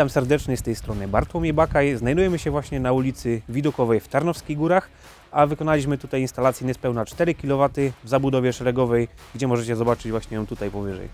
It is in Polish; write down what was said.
Witam serdecznie z tej strony Bartłomiej Bakaj. Znajdujemy się właśnie na ulicy Widokowej w Tarnowskich Górach, a wykonaliśmy tutaj instalację niespełna 4 kW w zabudowie szeregowej, gdzie możecie zobaczyć właśnie ją tutaj powyżej.